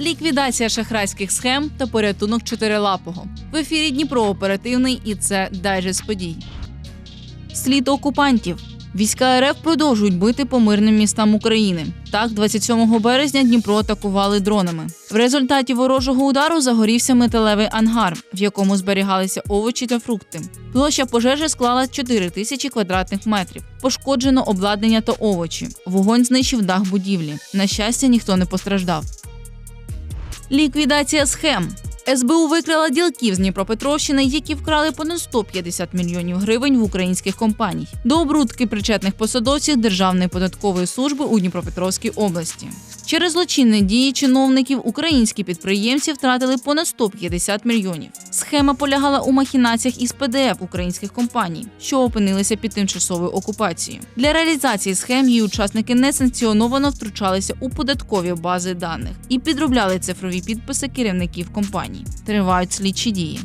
ліквідація шахрайських схем та порятунок чотирилапого. В ефірі Дніпро оперативний і це дайджест подій. Слід окупантів. Війська РФ продовжують бити по мирним містам України. Так, 27 березня Дніпро атакували дронами. В результаті ворожого удару загорівся металевий ангар, в якому зберігалися овочі та фрукти. Площа пожежі склала 4 тисячі квадратних метрів. Пошкоджено обладнання та овочі. Вогонь знищив дах будівлі. На щастя, ніхто не постраждав. Ліквідація схем. СБУ викрила ділків з Дніпропетровщини, які вкрали понад 150 мільйонів гривень в українських компаній. До обрудки причетних посадовців Державної податкової служби у Дніпропетровській області. Через злочинні дії чиновників українські підприємці втратили понад 150 мільйонів. Схема полягала у махінаціях із ПДФ українських компаній, що опинилися під тимчасовою окупацією. Для реалізації схем її учасники несанкціоновано втручалися у податкові бази даних і підробляли цифрові підписи керівників компаній. Тривають слідчі дії.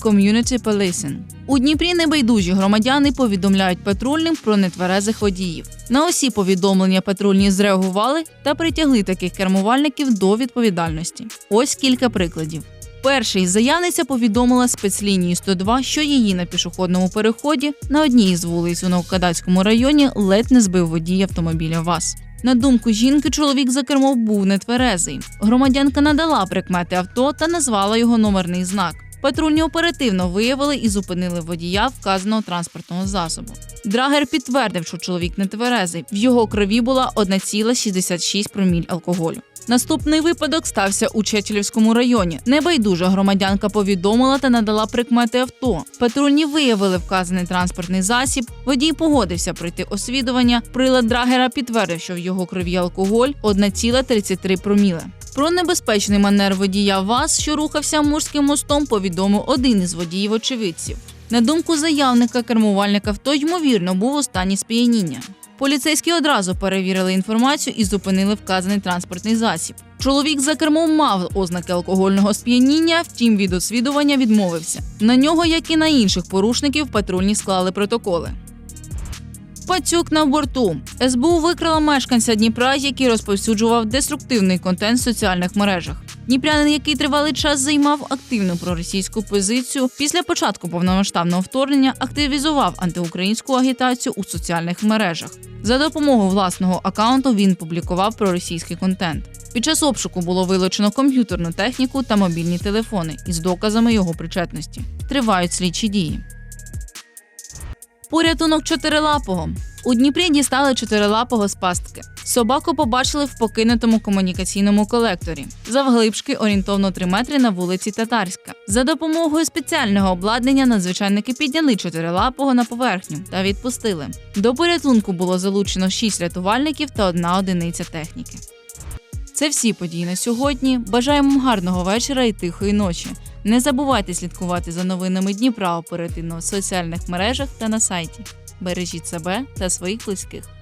Community Policing. У Дніпрі небайдужі громадяни повідомляють патрульним про нетверезих водіїв. На усі повідомлення патрульні зреагували та притягли таких кермувальників до відповідальності. Ось кілька прикладів. Перший заявниця повідомила спецлінії 102, що її на пішохідному переході на одній із вулиць у Новокадацькому районі ледь не збив водій автомобіля ВАЗ. На думку жінки, чоловік за кермом був нетверезий. Громадянка надала прикмети авто та назвала його номерний знак. Патрульні оперативно виявили і зупинили водія вказаного транспортного засобу. Драгер підтвердив, що чоловік не тверезий. В його крові була 1,66 проміль алкоголю. Наступний випадок стався у Чечелівському районі. Небайдужа громадянка повідомила та надала прикмети авто. Патрульні виявили вказаний транспортний засіб. Водій погодився пройти освідування. Прилад драгера підтвердив, що в його крові алкоголь 1,33 проміле. Про небезпечний манер водія ВАЗ, що рухався морським мостом, повідомив один із водіїв очевидців. На думку заявника, кермувальник авто ймовірно був у стані сп'яніння. Поліцейські одразу перевірили інформацію і зупинили вказаний транспортний засіб. Чоловік за кермом мав ознаки алкогольного сп'яніння, втім від освідування відмовився. На нього, як і на інших порушників, патрульні склали протоколи. Пацюк на борту. СБУ викрила мешканця Дніпра, який розповсюджував деструктивний контент в соціальних мережах. Дніпрянин, який тривалий час займав активну проросійську позицію, після початку повномасштабного вторгнення активізував антиукраїнську агітацію у соціальних мережах. За допомогою власного акаунту він публікував проросійський контент. Під час обшуку було вилучено комп'ютерну техніку та мобільні телефони із доказами його причетності. Тривають слідчі дії. Порятунок чотирилапого. У Дніпрі дістали чотирилапого з пастки. Собаку побачили в покинутому комунікаційному колекторі. Завглибшки орієнтовно 3 метри на вулиці Татарська. За допомогою спеціального обладнання надзвичайники підняли чотирилапого на поверхню та відпустили. До порятунку було залучено 6 рятувальників та одна одиниця техніки. Це всі події на сьогодні. Бажаємо гарного вечора і тихої ночі. Не забувайте слідкувати за новинами Дніпра оперативно в соціальних мережах та на сайті. Бережіть себе та своїх близьких.